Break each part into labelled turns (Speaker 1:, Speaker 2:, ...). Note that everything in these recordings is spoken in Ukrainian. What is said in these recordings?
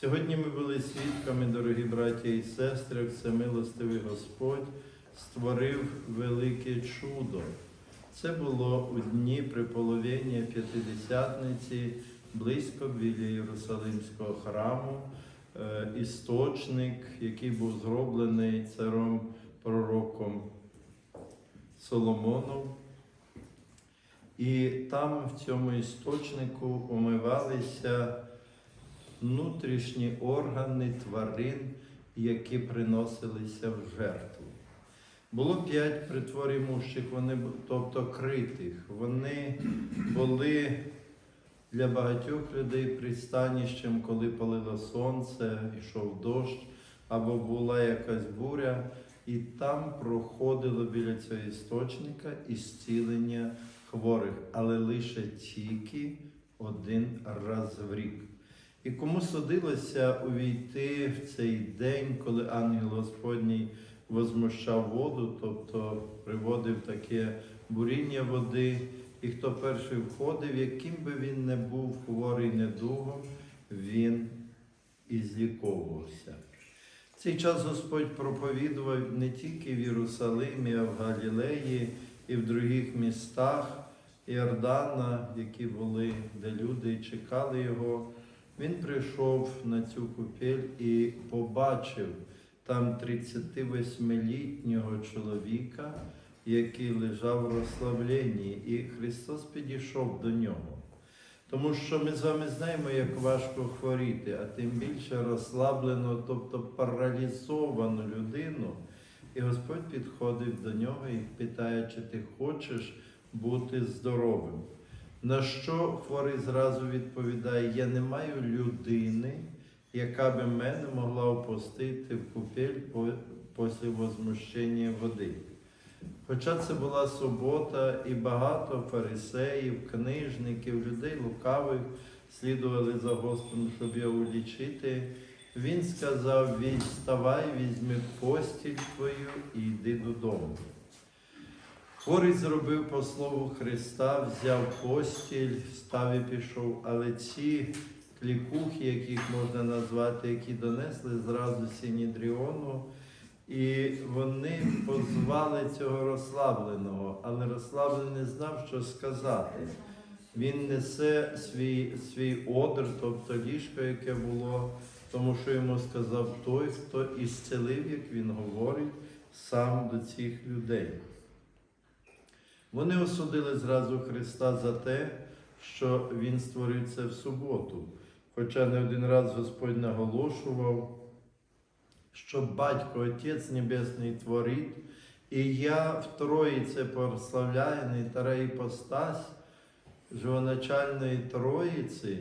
Speaker 1: Сьогодні ми були свідками, дорогі браття і сестри, як всемилостивий Господь створив велике чудо. Це було у дні приполовення П'ятидесятниці, близько біля Єрусалимського храму, е, істочник, який був зроблений царом пророком Соломоном. І там, в цьому істочнику, умивалися внутрішні органи тварин, які приносилися в жертву. Було п'ять притворів мущих, вони, тобто критих. Вони були для багатьох людей пристаніщем, коли палило сонце, йшов дощ або була якась буря, і там проходило біля цього істочника ісцілення хворих, але лише тільки один раз в рік. І кому судилося увійти в цей день, коли ангел Господній возмущав воду, тобто приводив таке буріння води, і хто перший входив, яким би він не був хворий недугом, він і зліковувався. Цей час Господь проповідував не тільки в Єрусалимі, а в Галілеї і в других містах Іордана, які були, де люди чекали його. Він прийшов на цю купель і побачив там 38-літнього чоловіка, який лежав в розслабленні, і Христос підійшов до нього. Тому що ми з вами знаємо, як важко хворіти, а тим більше розслаблену, тобто паралізовану людину. І Господь підходить до нього і питає, чи ти хочеш бути здоровим. На що хворий зразу відповідає: Я не маю людини, яка би мене могла опустити в купель після возмущення води. Хоча це була субота, і багато фарисеїв, книжників, людей лукавих слідували за Господом, щоб його улічити. Він сказав: «Вій, вставай, візьми постіль твою і йди додому. Хворий зробив по слову Христа, взяв постіль, встав і пішов, але ці клікухи, яких можна назвати, які донесли зразу Сінідріону, і вони позвали цього розслабленого, але розслаблений не знав, що сказати. Він несе свій, свій одр, тобто ліжко, яке було, тому що йому сказав той, хто ісцелив, як він говорить, сам до цих людей. Вони осудили зразу Христа за те, що Він створив це в суботу. Хоча не один раз Господь наголошував, що Батько, Отець Небесний творить, і я в Троїці прославляю, не тара іпостась живоначальної Троїці,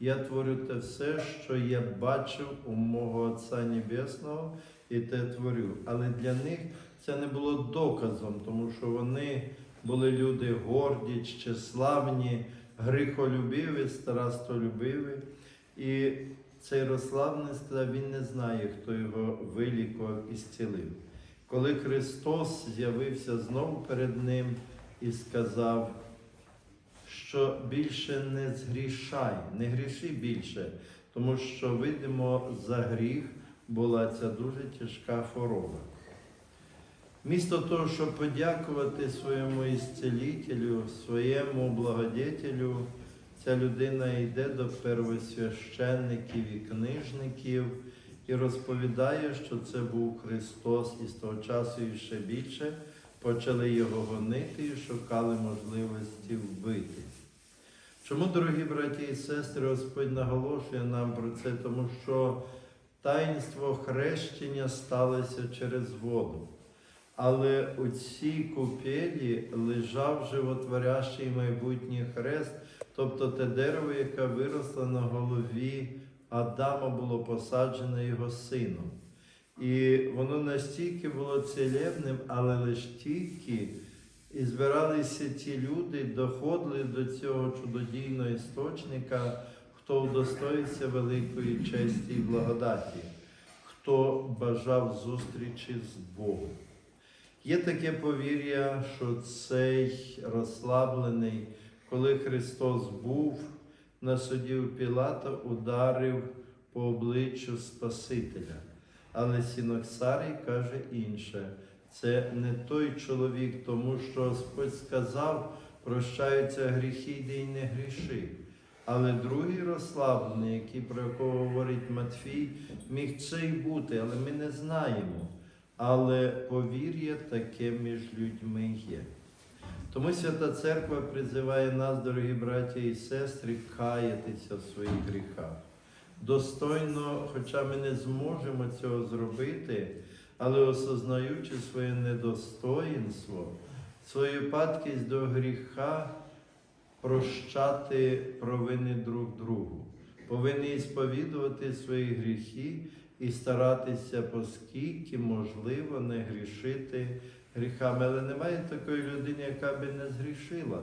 Speaker 1: я творю те все, що я бачив у мого Отця Небесного, і те творю. Але для них це не було доказом, тому що вони були люди горді, тщеславні, гріхолюбиві, старастолюбиві. І цей розслаблений сказав, він не знає, хто його вилікував і зцілив. Коли Христос з'явився знову перед ним і сказав, що більше не згрішай, не гріши більше, тому що, видимо, за гріх була ця дуже тяжка хвороба. Місто того, щоб подякувати своєму ісцелителю, своєму благодетелю, ця людина йде до первосвященників і книжників і розповідає, що це був Христос, і з того часу і ще більше почали його гонити і шукали можливості вбити. Чому, дорогі браті і сестри, Господь наголошує нам про це, тому що таїнство хрещення сталося через воду. Але у цій купелі лежав животворящий майбутній хрест, тобто те дерево, яке виросло на голові Адама, було посаджене його сином. І воно настільки було цілебним, але лише тільки і збиралися ті люди, доходили до цього чудодійного істочника, хто удостоївся великої честі і благодаті, хто бажав зустрічі з Богом. Є таке повір'я, що цей розслаблений, коли Христос був на суді у Пілата, ударив по обличчю Спасителя. Але Сіноксарій каже інше. Це не той чоловік, тому що Господь сказав, прощаються гріхи, йди й не гріши. Але другий розслаблений, який про якого говорить Матфій, міг це й бути, але ми не знаємо. Але повір'я таке між людьми є. Тому Свята Церква призиває нас, дорогі браття і сестри, каятися в своїх гріхах. Достойно, хоча ми не зможемо цього зробити, але осознаючи своє недостоїнство, свою падкість до гріха, прощати провини друг другу. Повинні сповідувати свої гріхи і старатися, поскільки можливо, не грішити гріхами. Але немає такої людини, яка би не згрішила.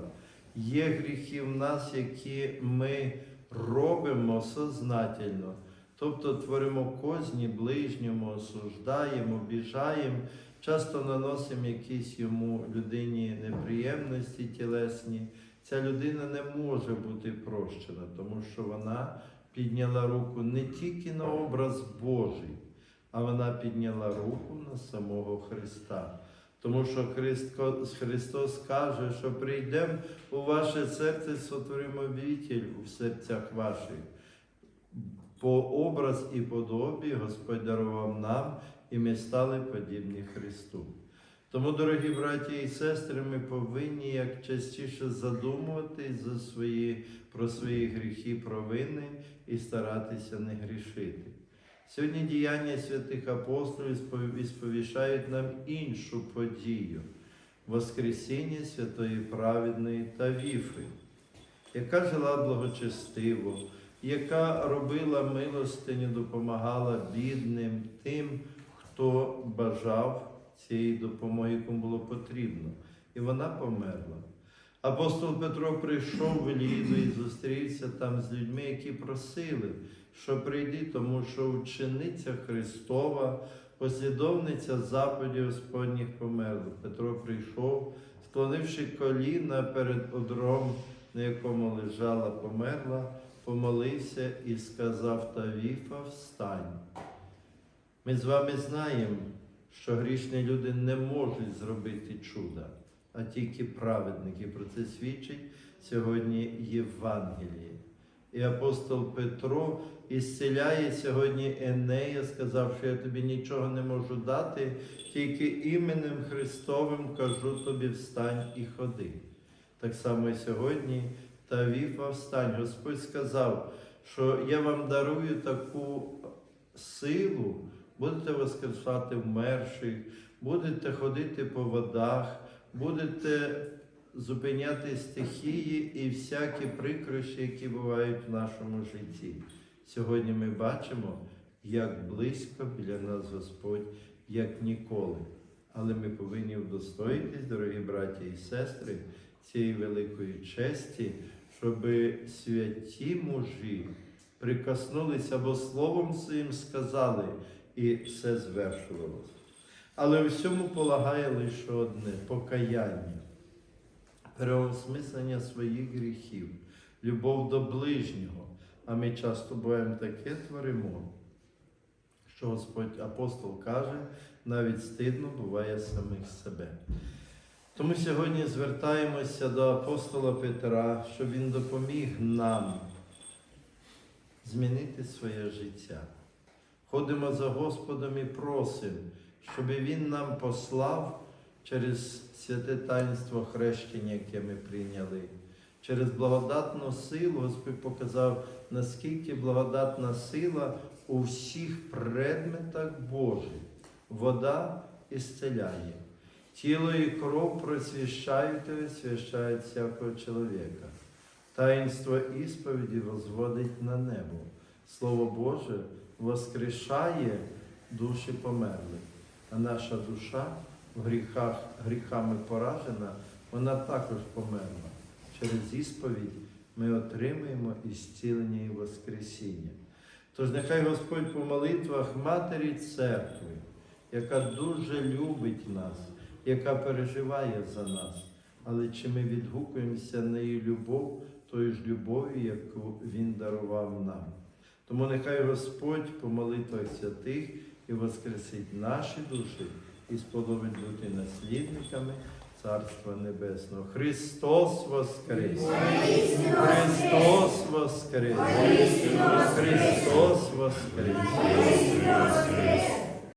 Speaker 1: Є гріхи в нас, які ми робимо сознательно. Тобто творимо козні ближньому, осуждаємо, обіжаємо, часто наносимо якісь йому людині неприємності тілесні. Ця людина не може бути прощена, тому що вона підняла руку не тільки на образ Божий, а вона підняла руку на самого Христа. Тому що Христо- Христос каже, що прийдемо у ваше серце, сотворимо вітіль у серцях ваших. По образ і подобі Господь дарував нам, і ми стали подібні Христу. Тому, дорогі браті і сестри, ми повинні як частіше задумуватись за свої, про свої гріхи, провини і старатися не грішити. Сьогодні діяння святих апостолів спов- сповіщають нам іншу подію Воскресіння святої праведної Тавіфи, яка жила благочестиво, яка робила милостиню, допомагала бідним, тим, хто бажав цієї допомоги, кому було потрібно. І вона померла. Апостол Петро прийшов в Ліду і зустрівся там з людьми, які просили, що прийди, тому що учениця Христова, послідовниця заповідей Господніх померла. Петро прийшов, склонивши коліна перед одром, на якому лежала, померла, помолився і сказав Тавіфа, встань. Ми з вами знаємо, що грішні люди не можуть зробити чуда, а тільки праведники. Про це свідчить сьогодні Євангеліє. І апостол Петро ісцеляє сьогодні Енея, сказав, що я тобі нічого не можу дати, тільки іменем Христовим кажу тобі встань і ходи. Так само і сьогодні Тавіфа встань. Господь сказав, що я вам дарую таку силу, будете воскресати вмерших, будете ходити по водах, будете зупиняти стихії і всякі прикрощі, які бувають в нашому житті. Сьогодні ми бачимо, як близько біля нас Господь, як ніколи. Але ми повинні удостоїтись, дорогі браті і сестри, цієї великої честі, щоб святі мужі прикоснулися або словом своїм сказали, і все звершувалося. Але у всьому полагає лише одне покаяння, переосмислення своїх гріхів, любов до ближнього. А ми часто буваємо таке творимо, що Господь апостол каже, навіть стидно буває самих себе. Тому сьогодні звертаємося до апостола Петра, щоб він допоміг нам змінити своє життя. Ходимо за Господом і просимо, щоб Він нам послав через святе таїнство хрещення, яке ми прийняли. Через благодатну силу Господь показав, наскільки благодатна сила у всіх предметах Божих. Вода ісцеляє. Тіло і кров просвіщають і освящають всякого чоловіка. Таїнство ісповіді возводить на небо. Слово Боже воскрешає душі померлих, а наша душа в гріхах, гріхами поражена, вона також померла. Через ісповідь ми отримаємо ісцілення і Воскресіння. Тож нехай Господь по молитвах Матері Церкви, яка дуже любить нас, яка переживає за нас, але чи ми відгукуємося на її любов, тою ж любов'ю, яку Він дарував нам. Тому нехай Господь по молитвах святих і воскресить наші душі і сподобить бути наслідниками Царства Небесного. Христос Воскрес! Христос Воскрес! Христос Воскрес!